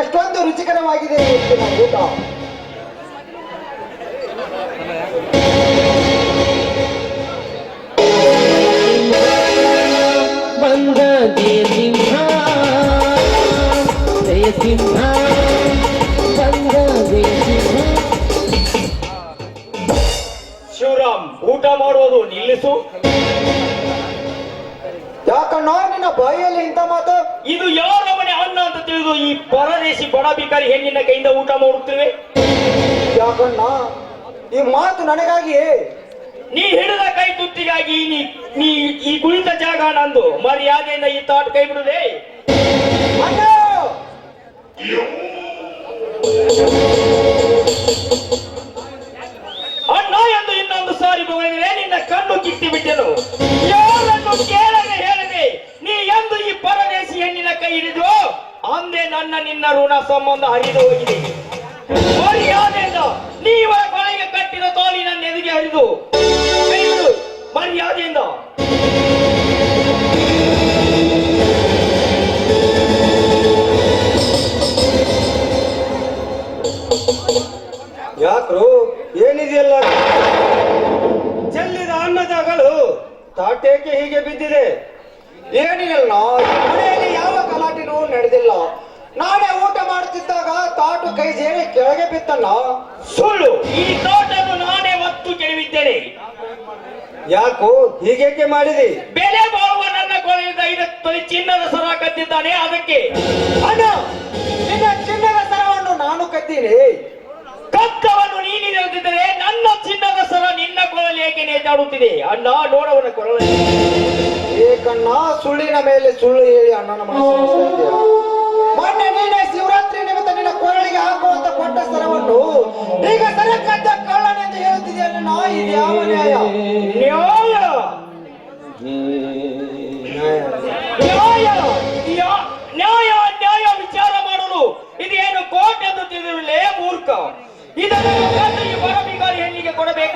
ಎಷ್ಟೊಂದು ರುಚಿಕರವಾಗಿದೆ ಊಟ. ಯಾಕಣ್ಣ ಈ ಮಾತು ನನಗಾಗಿ ನೀ ಹಿಡಿದ ಕೈ ತುತ್ತಿಗಾಗಿ ನೀ ನೀ ಈ ಕುಳಿತ ಜಾಗ ನಂದು. ಮರ್ಯಾದೆಯಿಂದ ಈ ತಾಟ್ ಕೈ ಬಿಡುದೆ. ಅಣ್ಣ ಎಂದು ಇನ್ನೊಂದು ಸಾರಿ ಬಗಳಿದ್ರೆ ನಿನ್ನ ಕಣ್ಣು ಕಿತ್ತಿ ಬಿಟ್ಟೆನು. ಯಾರನ್ನು ಕೇಳದೆ ಹೇಳದೆ ನೀ ಎಂದು ಈ ಪರದೇಶಿ ಹೆಣ್ಣಿನ ಕೈ ಹಿಡಿದು ಅಂದೇ ನನ್ನ ನಿನ್ನ ಋಣ ಸಂಬಂಧ ಹರಿದು ಹೋಗಿದೆ. ಮರ್ಯಾದೆಯಿಂದ ನೀ ಇವರ ಕೊನೆಗೆ ಕಟ್ಟಿದ ತೋಲಿ ನನ್ನ ಎದುರಿಗೆ ಹರಿದು ಮರ್ಯಾದೆಯಿಂದ. ಯಾಕ್ರು ಏನಿದೆಯಲ್ಲ? ಚೆಲ್ಲಿದ ಅನ್ನದಗಳು ತಾಟೇಕೆ ಹೀಗೆ ಬಿದ್ದಿದೆ. ಏನಿಲ್ಲ, ಈ ಮನೆಯಲ್ಲಿ ಯಾವ ಗಲಾಟೆನೂ ನಡೆದಿಲ್ಲ. ನಾನೇ ಊಟ ಮಾಡುತ್ತಿದ್ದಾಗ ತಾಟು ಕೈ ಸೇರಿ ಕೆಳಗೆ ಬಿತ್ತಲ್ಲ? ಸುಳ್ಳು. ಈ ತೋಟವನ್ನು ನಾನೇ ಒತ್ತು ಕೆಡವಿದ್ದೇನೆ ಯಾಕೋ? ಹೀಗೇಕೆ ಮಾಡಿದಿ? ಬೆಲೆ ಬಾಳುವ ನನ್ನ ಕೊಲೆಯಿಂದ ಇದಕ್ಕೆ ತೊಲೆ ಚಿನ್ನದ ಸರ ಕದ್ದಿದ್ದಾನೆ. ಅದಕ್ಕೆ ಅಣ್ಣ ನಿನ್ನ ಚಿನ್ನದ ಸರವನ್ನು ನಾನು ಕದ್ದೀನಿ. ಕತ್ತವನ್ನು ನೀನು ನಿಲ್ದಿದ್ದರೆ ನನ್ನ ಚಿನ್ನದ ಸರ ನಿನ್ನ ಕೊರಲು ಏಕೆ ನೇತಾಡುತ್ತಿದೆ? ಅಣ್ಣ ನೋಡವನ ಕೊರಳಲ್ಲಿ ಏಕಣ್ಣ ಸುಳ್ಳಿನ ಮೇಲೆ ಸುಳ್ಳು ಹೇಳಿ ಅಣ್ಣನ ಮನಸ್ಸು.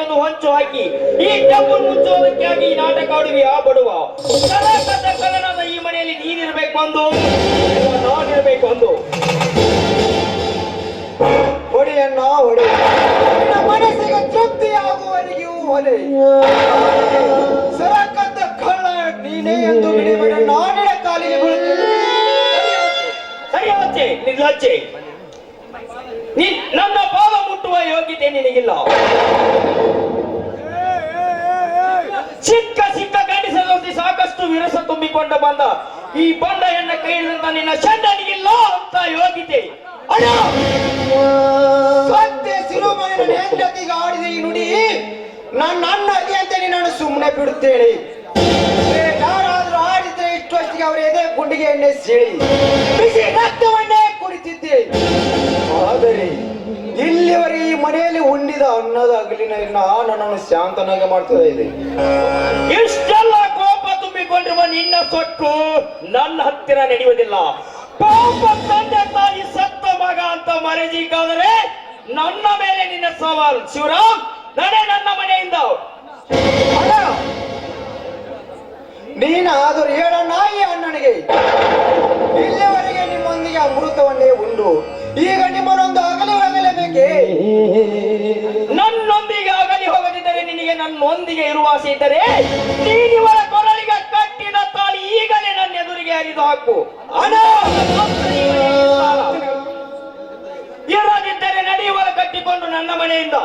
ಕೊಡಬೇಕೆಂದು ಹೊಂಚು ಹಾಕಿ, ಈ ಡಬ್ಬು ಮುಚ್ಚುವುದಕ್ಕಾಗಿ ನಾಟಕ ನಾಟಕ ಆ ಬಡುವ. ಕಳ್ಳನಾದ ಈ ಮನೆಯಲ್ಲಿ ನೀನಿರ್ಬೇಕು ಅಂದು. ನಾನಿರ್ಬೇಕು ಅಂದು ಹೊಡೆಯನ್ನ ಹೊಡೆ ಮನಸ್ಸಿಗೆ ತೃಪ್ತಿಯಾಗುವವರೆಗೂ ಹೊಲೆ. ಸರಕದ ಕಳ್ಳ ನೀನೇ ಎಂದು ಬಿಡಿಬೇಡ ನಾನಿನ ಕಾಲಿಗೆ ಬೀಳುತ್ತೇನೆ ಸರಿ ಹಚ್ಚೆ ನಿರ್ಲಜ್ಜೆ. ನೀನ್ ನನ್ನ ಪಾದ ಮುಟ್ಟುವ ಯೋಗ್ಯತೆ ನಿನಗಿಲ್ಲ. ಚಿಕ್ಕ ಚಿಕ್ಕ ಗಂಡಿಸದಲ್ಲಿ ಸಾಕಷ್ಟು ವಿರಸ ತುಂಬಿಕೊಂಡ ಬಂದ. ಈ ಬಂಡ ಹೆಣ್ಣ ಕೈ ಹಿಡಿದಂತ ನಿನ್ನ ಚಂದನಿಗಿಲ್ಲ ಅಂತ ಯೋಗ್ಯತೆ. ಅಣ್ಣ ಸತ್ಯ ಹೆಂಡತಿಗೆ ಆಡಿದ ಈ ನುಡಿ? ನನ್ನ ಅಣ್ಣ ಅಂತ ನಾನು ಸುಮ್ಮನೆ ಬಿಡುತ್ತೇನೆ ಯಾರಾದ್ರೂ ಆಡಿದ್ರೆ ಇಷ್ಟೊತ್ತಿಗೆ ಅವರ ಎದೆ ಗುಂಡಿಗೆ ಎಣ್ಣೆ ಸೀಳಿ. ಬಿಸಿ ರಕ್ತವನ್ನೇ ಕುಡಿತಿದ್ದೆ ಆದರೆ ಇಲ್ಲಿವರೆ ಈ ಮನೆಯಲ್ಲಿ ಉಂಡಿದ ಅನ್ನದ ಅಗಲಿನ ನನ್ನನ್ನು ಶಾಂತನಾಗ ಮಾಡ್ತಾ ಇದೆ. ಇಷ್ಟೆಲ್ಲ ಕೋಪ ತುಂಬಿಕೊಂಡಿರುವ ನಿನ್ನ ಸೊಟ್ಟು ನನ್ನ ಹತ್ತಿರ ನಡೆಯುವುದಿಲ್ಲ. ಪಾಪ ತಂದೆ ತಾಯಿ ಸತ್ತ ಮಗ ಅಂತ ಮರೆಜಿಗಾದರೆ ನನ್ನ ಮೇಲೆ ನಿನ್ನ ಸವಾಲು. ಶಿವರಾಮ್ ನಡೆ ನನ್ನ ಮನೆಯಿಂದ. ನೀನಾದರೂ ಹೇಳಣ್ಣ ಈ ಅಣ್ಣನಿಗೆ. ಈಗ ನಿಮ್ಮನೊಂದು ಅಗಲಿ ಹೋಗಲೇಬೇಕೆ ನನ್ನೊಂದಿಗೆ ಅಗಲಿ ಹೋಗದಿದ್ದರೆ ನಿನಗೆ ನನ್ನೊಂದಿಗೆ ಇರುವ ಆಸೆ ಇದ್ದರೆ ನೀನಿವರ ಕೊರಳಿಗೆ ಕಟ್ಟಿದ ತಾಳಿ ಈಗಲೇ ನನ್ನ ಎದುರಿಗೆ ಹರಿದು ಹಾಕು! ಇರದಿದ್ದರೆ ನಡೆಯುವರ ಕಟ್ಟಿಕೊಂಡು ನನ್ನ ಮನೆಯಿಂದ.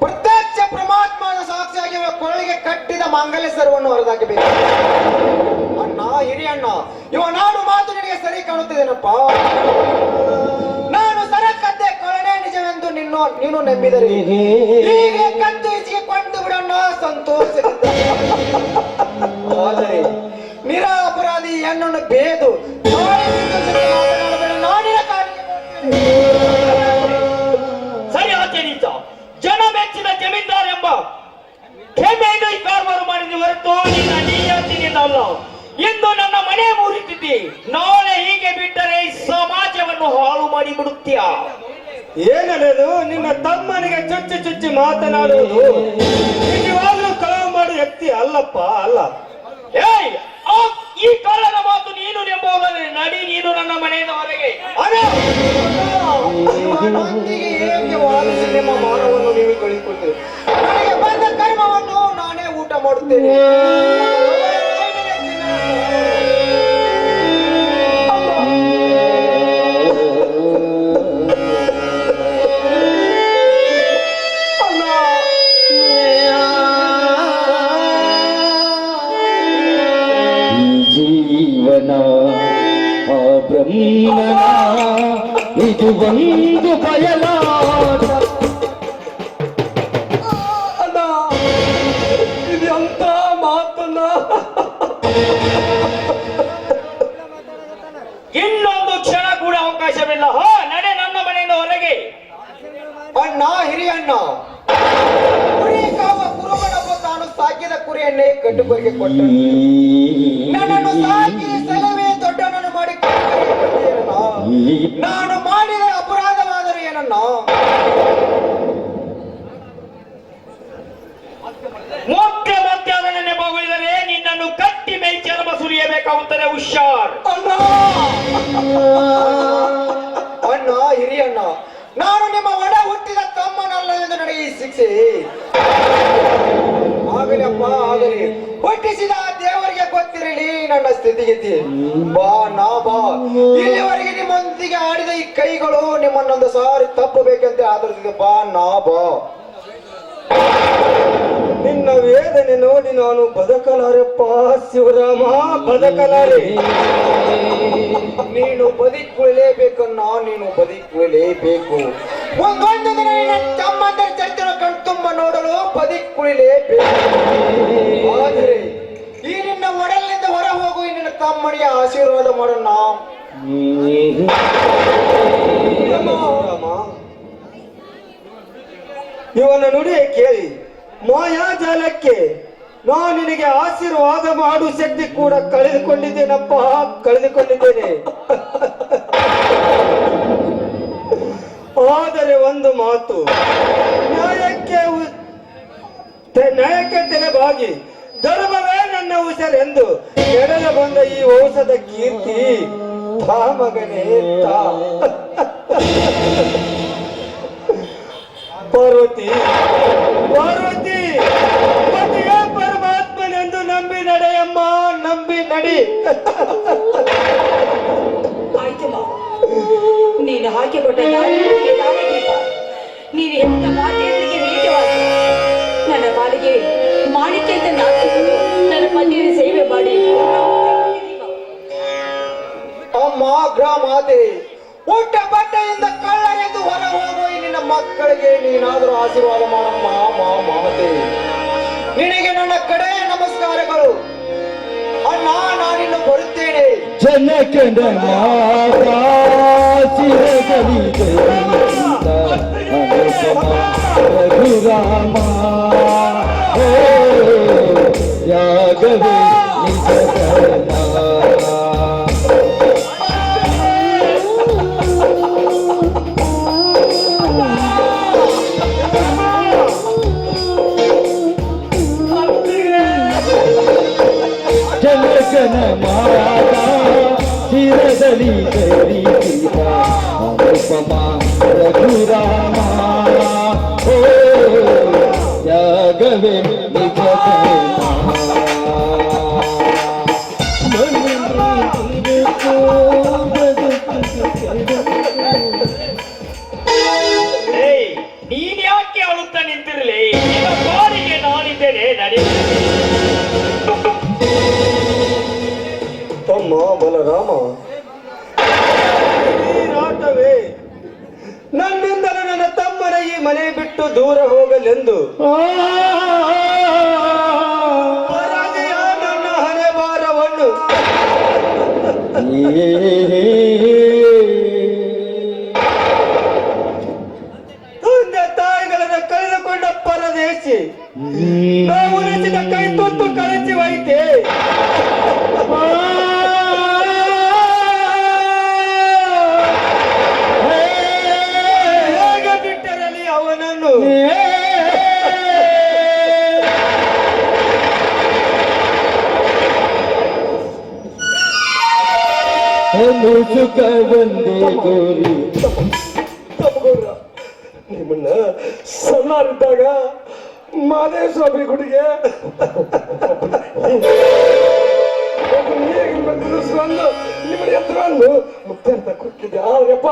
ಪ್ರತ್ಯಕ್ಷ ಪ್ರಮಾತ್ಮನ ಸಾಕ್ಷಿಯಾಗಿ ಕೊರಳಿಗೆ ಕಟ್ಟಿದ ಮಾಂಗಲ್ಯ ಸರ್ವನ್ನು ಹೊರದಾಕಬೇಕು. ಅಣ್ಣ ಹಿರಿಯ ಅಣ್ಣ ಇವ ನಾನು ಮಾತು ನಿನಗೆ ಸರಿ ಕಾಣುತ್ತಿದ್ದೇನಪ್ಪ ನಾನು ಸರಕದ್ದೆ ಕೊಳನೆ ನಿಜವೆಂದು ನಿನ್ನ ನೀನು ನಂಬಿದರೆ. ಹೀಗೆ ಕದ್ದು ಈಚೆಗೆ ಕೊಂಡು ಬಿಡಣ್ಣ ಸಂತೋಷ ಆದರೆ ನಿರಾಪರಾಧಿ ಹೆಣ್ಣನ್ನು ಬೇದು. ಸರಿ ಆಚರಿಸ ಜನ ಮೆಚ್ಚಿದ ಜಮೀನ್ದಾರ್ ಎಂಬ ಹೆಮ್ಮೆಯಿಂದ ಈ ಕಾರ್ಬಾರು ಮಾಡಿದ ಹೊರತು ನಿನ್ನ ನಿಯತ್ತಿನಿಂದ ಅಲ್ಲ ಇಂದು ನನ್ನ ಮನೆ ಮುರಿತಿದ್ದಿ ನಾಳೆ ಹೀಗೆ ಬಿಟ್ಟರೆ ಈ ಸಮಾಜವನ್ನು ಹಾಳು ಮಾಡಿ ಬಿಡುತ್ತೀಯ ಏನದು ನಿನ್ನ ತಮ್ಮನಿಗೆ ಚುಚ್ಚಿ ಚುಚ್ಚಿ ಮಾತನಾಡುವುದು. ನಿಜವಾಗ್ಲೂ ಕಳವು ಮಾಡುವ ವ್ಯಕ್ತಿ ಅಲ್ಲಪ್ಪ ಅಲ್ಲ. ಏಯ್ ಈ ಕಾಲದ ಮಾತು ನೀನು ಎಂಬುದರಲ್ಲಿ ನಡಿ ನೀನು ನನ್ನ ಮನೆಯಿಂದ ಹೊರಗೆ. ನಿಮ್ಮ ಮಾನವನ್ನು ನೀವು ಕಳಿಕೊಳ್ತೀರಿ ನನಗೆ ಬಂದ ಕರ್ಮವನ್ನು ನಾನೇ ಊಟ ಮಾಡುತ್ತೇನೆ. ಬ್ರಹ್ಮನ ಇದು ಒಂದು ಬಯಲಾಟ. ಅಣ್ಣ ಇದು ಎಂತ ಮಾತನ್ನ? ಇನ್ನೊಂದು ಕ್ಷಣ ಕೂಡ ಅವಕಾಶವಿಲ್ಲ. ಹೋ ನಡೆ ನನ್ನ ಮನೆಯಿಂದ ಹೊರಗೆ. ಅಣ್ಣ ಹಿರಿಯಣ್ಣ ಕುರಿ ಕಾವ ತಾನು ಸಾಕಿದ ಕುರಿಯನ್ನೇ ಕಟ್ಟುಕೊರಿಗೆ ಕೊಟ್ಟನು ನನ್ನನ್ನು ಸಾಕಿ ಸಲವೇ ದೊಡ್ಡನನ್ನು ಮಾಡಿ. ನಾನು ಮಾಡಿದ ಅಪರಾಧವಾದರೆ ಏನನ್ನ? ಮತ್ತೆ ಮತ್ತೆ ಅದನ್ನು ನೆಪಗೊಳಿದರೆ ನಿನ್ನನ್ನು ಕಟ್ಟಿ ಮೈ ಚರ್ಮ ಸುರಿಯಬೇಕಾಗುತ್ತದೆ ಹುಷಾರ್. ಅಣ್ಣ! ಅಣ್ಣ ಹಿರಿಯಣ್ಣ ನಾನು ನಿಮ್ಮ ಒಡ ಹುಟ್ಟಿದ ತಮ್ಮನಲ್ಲ ಎಂದು ನನಗೆ ಈ ಶಿಕ್ಷೆ. ಆಗಲಿ ಅಪ್ಪ ಆಗಲಿ. ಹುಟ್ಟಿಸಿದ ದೇವರಿಗೆ ನನ್ನ ಸ್ಥಿತಿಗತಿ ಬಾ, ನಾ ಬಾ. ಇಲ್ಲಿವರೆಗೆ ನಿಮ್ಮೊಂದಿಗೆ ಆಡಿದ ಈ ಕೈಗಳು ನಿಮ್ಮನ್ನೊಂದು ಸಾರಿ ತಪ್ಪಬೇಕಂತ ಆಧರಿಸಿದೆ ಬಾ, ನಾ ಬಾ. ನಿನ್ನ ವೇದನೆ ನೋಡಿ ನಾನು ಬದಕಲಾರೆಪ್ಪ ಶಿವರಾಮ, ಬದುಕಲಾರೆ. ನೀನು ಬದುಕುಳಲೇಬೇಕನ್ನ ನೀನು ಬದುಕುಳಲೇಬೇಕು ಒಂದೊಂದು ದಿನ ನಿನ್ನ ತಮ್ಮಂದರ ಚರಿತ್ರೆ ಕಣ್ತುಂಬ ನೋಡಲು ಬದುಕುಳಲೇಬೇಕು ಆದರೆ ಈ ನಿನ್ನ ಒಡಲಿನಿಂದ ಹೊರ ಹೋಗು ಈ ನಿನ್ನ ತಮ್ಮನಿಗೆ ಆಶೀರ್ವಾದ ಮಾಡೋಣ ಇವನ ನುಡಿ ಕೇಳಿ ಮಾಯಾಜಾಲಕ್ಕೆ ನಾನು ನಿನಗೆ ಆಶೀರ್ವಾದ ಮಾಡು ಶಕ್ತಿ ಕೂಡ ಕಳೆದುಕೊಂಡಿದ್ದೇನಪ್ಪ. ಕಳೆದುಕೊಂಡಿದ್ದೇನೆ. ಆದರೆ ಒಂದು ಮಾತು, ನ್ಯಾಯಕ್ಕೆ ನ್ಯಾಯಕ್ಕೆ ತೆ- ನ್ಯಾಯಕ್ಕೆ ತೆರೆಬಾಗಿ ಧರ್ಮವೇ ನನ್ನ ಎಂದು ಎಡಲ ಬಂದ ಈ ಔಷಧ ಕೀರ್ತಿ ತಾ ಮಗನೇ ತಾ. ಪಾರ್ವತಿ ಆಯ್ತು ನೀನು ಹಾಕಿಕೊಟ್ಟ ದಾರಿಗಳಿಗೆ ದಾರಿ ದೀಪ ನೀನು ಎಂತ ಮಾತೆಯರಿಗೆ ವೇದವಾದ ನನ್ನ ಬಾಳಿಗೆ ಮಾಡಿಕೆ ಅಂತ ನಾನು ನನ್ನ ಪತಿಯ ಸೇವೆ ಮಾಡಿ. ಅಮ್ಮ ಗ್ರಾಮಾತೆ ಊಟ ಬಟ್ಟೆಯಿಂದ ಕಳ್ಳರೆಂದು ಹೊರ ಹೋಗುವ ನಿನ್ನ ಮಕ್ಕಳಿಗೆ ನೀನಾದರೂ ಆಶೀರ್ವಾದ ಮಾಡಮ್ಮ ಮಾತೆ ನಿನಗೆ ನನ್ನ ಕಡೆ ನಮಸ್ಕಾರಗಳು. ಚಿರಗಲಿಗೆ ಅನುಪಮ ರಘುರಾಮ ಯಾಗವೇ. ಜನಕನ ಮಾತಾ ಚಿರದಲ್ಲಿ ಗರಿಸಿದ ಅನುಪಮ ರಘುರಾಮ ಓ ಯಾಗವೇ ನಿಜ ಹೋಗಲೆಂದು ಭಾರವನ್ನು ತಂದೆ ತಾಯಿಗಳನ್ನು ಕಳೆದುಕೊಂಡ ಪರದೇಶಿ ಒಂದೇ ಗೋರಿ ತಪ್ಪಗೌಡ್ರ ನಿಮ್ಮನ್ನ ಸಣ್ಣರಿದ್ದಾಗ ಗುಡಿಗೆ ಹೇಗೆ ಬಂದಿದ್ದು ಸ್ವಂತ ನಿಮ್ಮ ಎತ್ತರವನ್ನು ಮುತ್ತೆರ್ತ ಕೊಟ್ಟಿದ್ದೆ ಆದ್ರಪ್ಪ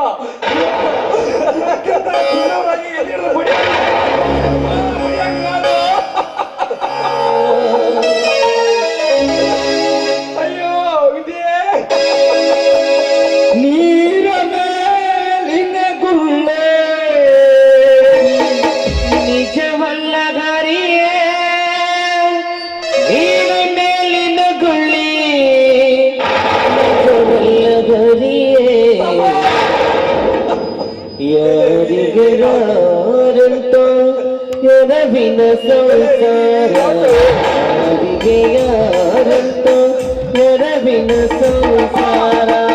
ಯಾರಿಗೆ ಯಾರಂಟೋ ಎರವಿನ ಸಂಸಾರ. ಯಾರಿಗೆ ಯಾರಂಟೋ ಎರವಿನ ಸಂಸಾರ.